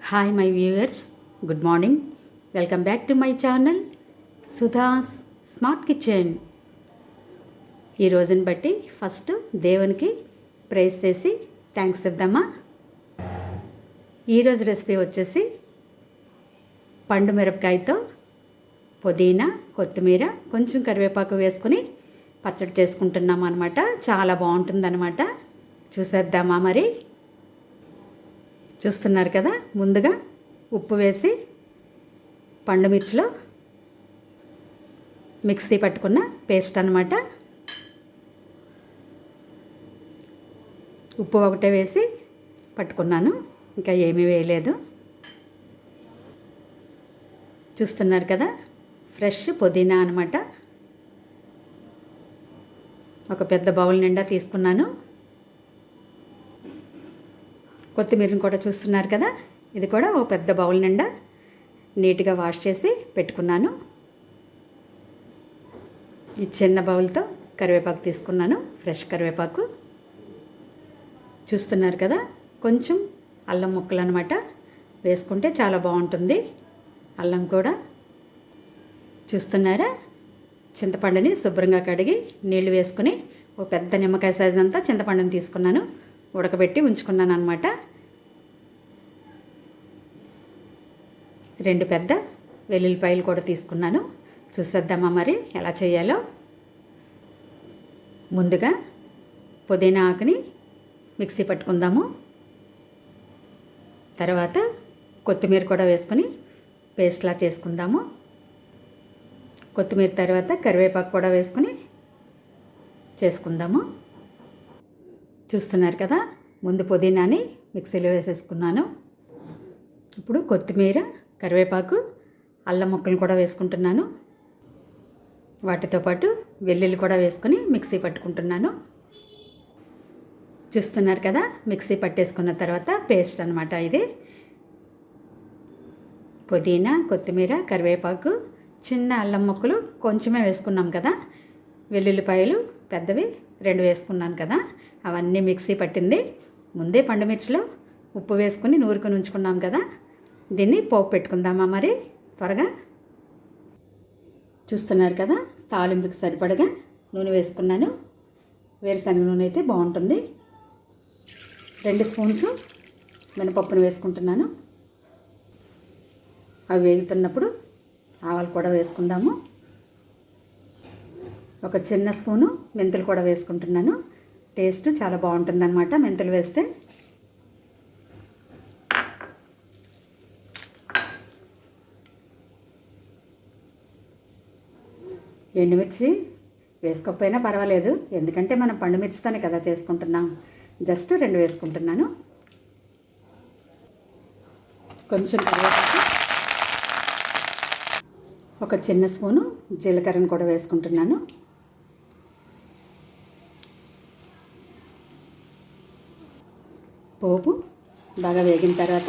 Hi my viewers good morning welcome back to my channel Sudha's smart kitchen ఈ రోజుని బట్టి first దేవునికి praise చేసి థ్యాంక్స్ చెప్దామా? ఈరోజు రెసిపీ వచ్చేసి పండు మిరపకాయతో పుదీనా కొత్తిమీర కొంచెం కరివేపాకు వేసుకుని పచ్చడి చేసుకుంటున్నాం అనమాట చాలా బాగుంటుందన్నమాట. చూసేద్దామా మరి? చూస్తున్నారు కదా? ముందుగా ఉప్పు వేసి పండుమిర్చిలో మిక్సీ పట్టుకున్న పేస్ట్ అనమాట ఉప్పు ఒకటే వేసి పట్టుకున్నాను. ఇంకా ఏమీ వేయలేదు. చూస్తున్నారు కదా? ఫ్రెష్ పుదీనా అనమాట ఒక పెద్ద బౌల్ నిండా తీసుకున్నాను. కొత్తిమీరని కూడా చూస్తున్నారు కదా? ఇది కూడా ఒక పెద్ద బౌల్ నిండా నీట్గా వాష్ చేసి పెట్టుకున్నాను. ఈ చిన్న బౌల్తో కరివేపాకు తీసుకున్నాను ఫ్రెష్ కరివేపాకు. చూస్తున్నారు కదా? కొంచెం అల్లం ముక్కలు అనమాట వేసుకుంటే చాలా బాగుంటుంది. అల్లం కూడా. చూస్తున్నారా? చింతపండుని శుభ్రంగా కడిగి నీళ్ళు వేసుకుని ఒక పెద్ద నిమ్మకాయ సైజ్ అంతా చింతపండుని తీసుకున్నాను. ఉడకబెట్టి ఉంచుకున్నాను అనమాట రెండు పెద్ద వెల్లుల్లిపాయలు కూడా తీసుకున్నాను. చూసేద్దామా మరి ఎలా చేయాలో. ముందుగా పుదీనా ఆకుని మిక్సీ పట్టుకుందాము. తర్వాత కొత్తిమీర కూడా వేసుకొని పేస్ట్లా చేసుకుందాము. కొత్తిమీర తర్వాత కరివేపాకు కూడా వేసుకొని చేసుకుందాము. చూస్తున్నారు కదా ముందు పుదీనాని మిక్సీలో వేసేసుకున్నాను. ఇప్పుడు కొత్తిమీర కరివేపాకు అల్లం ముక్కలు కూడా వేసుకుంటున్నాను. వాటితో పాటు వెల్లుల్లి కూడా వేసుకుని మిక్సీ పట్టుకుంటున్నాను. చూస్తున్నారు కదా మిక్సీ పట్టేసుకున్న తర్వాత పేస్ట్ అనమాట ఇది. పుదీనా కొత్తిమీర కరివేపాకు చిన్న అల్లం ముక్కలు కొంచెమే వేసుకున్నాం కదా. వెల్లుల్లిపాయలు పెద్దవి రెండు వేసుకున్నాను కదా. అవన్నీ మిక్సీ పట్టింది. ముందే పండుమిర్చిలో ఉప్పు వేసుకుని నూరుకొని ఉంచుకున్నాం కదా. దీన్ని పోపు పెట్టుకుందామా మరి? త్వరగా. చూస్తున్నారు కదా తాలింపుకి సరిపడగా నూనె వేసుకున్నాను. వేరుశనగ నూనె అయితే బాగుంటుంది. రెండు స్పూన్స్ మినపప్పును వేసుకుంటున్నాను. అవి వేగుతున్నప్పుడు ఆవాలు కూడా వేసుకుందాము. ఒక చిన్న స్పూను మెంతులు కూడా వేసుకుంటున్నాను. టేస్ట్ చాలా బాగుంటుందన్నమాట మెంతులు వేస్తే. ఎండుమిర్చి వేసుకోకపోయినా పర్వాలేదు. ఎందుకంటే మనం పండు మిర్చితోనే కదా చేసుకుంటున్నాం. జస్ట్ రెండు వేసుకుంటున్నాను. కొంచెం కరివేపాకు. ఒక చిన్న స్పూను జీలకర్రను కూడా వేసుకుంటున్నాను. పోపు బాగా వేగిన తర్వాత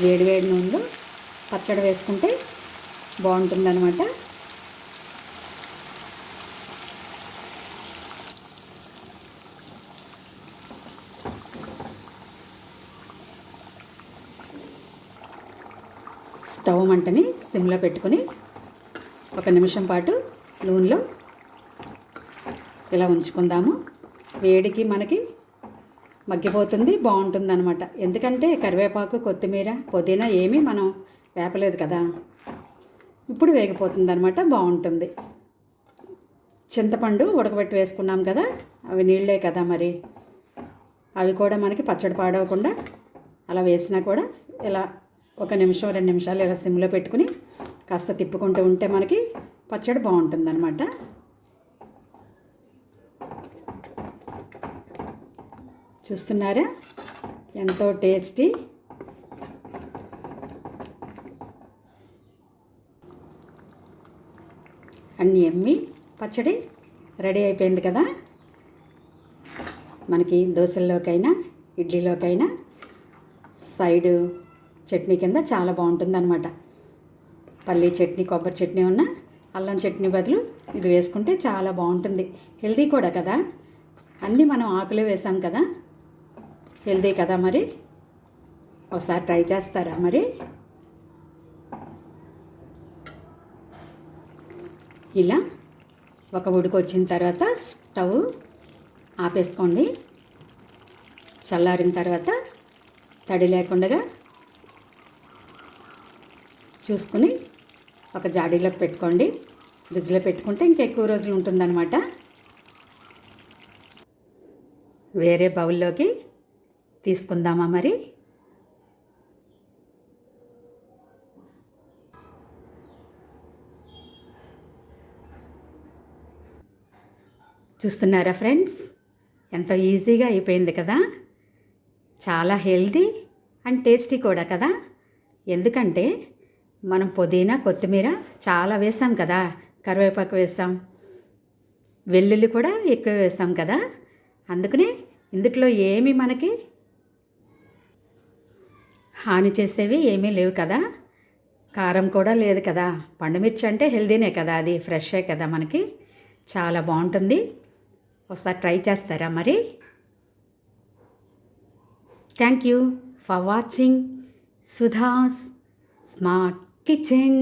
వేడి వేడి నూనెలో పచ్చడి వేసుకుంటే బాగుంటుందన్నమాట. స్టవ్ మంటని సిమ్లో పెట్టుకొని ఒక నిమిషం పాటు నూనెలో ఇలా ఉంచుకుందాము. వేడికి మనకి మగ్గిపోతుంది బాగుంటుంది అనమాట ఎందుకంటే కరివేపాకు కొత్తిమీర పుదీనా ఏమీ మనం వేపలేదు కదా. ఇప్పుడు వేగిపోతుంది అనమాట బాగుంటుంది. చింతపండు ఉడకబెట్టి వేసుకున్నాం కదా అవి నీళ్ళే కదా మరి. అవి కూడా మనకి పచ్చడి పాడవకుండా అలా వేసినా కూడా ఇలా ఒక నిమిషం రెండు నిమిషాలు ఇలా సిమ్లో పెట్టుకుని కాస్త తిప్పుకుంటూ ఉంటే మనకి పచ్చడి బాగుంటుంది అనమాట చూస్తున్నారా? ఎంతో టేస్టీ అన్నీ ఎమ్మి పచ్చడి రెడీ అయిపోయింది కదా. మనకి దోశల్లోకైనా ఇడ్లీలోకైనా సైడు చట్నీ కింద చాలా బాగుంటుందన్నమాట. పల్లీ చట్నీ కొబ్బరి చట్నీ ఉన్న అల్లం చట్నీ బదులు ఇది వేసుకుంటే చాలా బాగుంటుంది. హెల్దీ కూడా కదా. అన్నీ మనం ఆకులే వేసాం కదా. హెల్దీ కదా మరి? ఒకసారి ట్రై చేస్తారా మరి? ఇలా ఒక ఉడుకొచ్చిన వచ్చిన తర్వాత స్టవ్ ఆపేసుకోండి. చల్లారిన తర్వాత తడి లేకుండా చూసుకుని ఒక జాడీలోకి పెట్టుకోండి. ఫ్రిడ్జ్లో పెట్టుకుంటే ఇంకా ఎక్కువ రోజులు ఉంటుందన్నమాట. వేరే బౌల్లోకి తీసుకుందామా మరి? చూస్తున్నారా ఫ్రెండ్స్? ఎంతో ఈజీగా అయిపోయింది కదా? చాలా హెల్దీ అండ్ టేస్టీ కూడా కదా? ఎందుకంటే మనం పుదీనా కొత్తిమీర చాలా వేసాం కదా? కరివేపాకు వేసాం. వెల్లుల్లి కూడా ఎక్కువ వేసాం కదా? అందుకనే ఇందుట్లో ఏమి మనకి హాని చేసేవి ఏమీ లేవు కదా? కారం కూడా లేదు కదా? పండుమిర్చి అంటే హెల్దీనే కదా? అది ఫ్రెషే కదా మనకి. చాలా బాగుంటుంది. ఒకసారి ట్రై చేస్తారా మరి? Thank you for watching Sudha's smart kitchen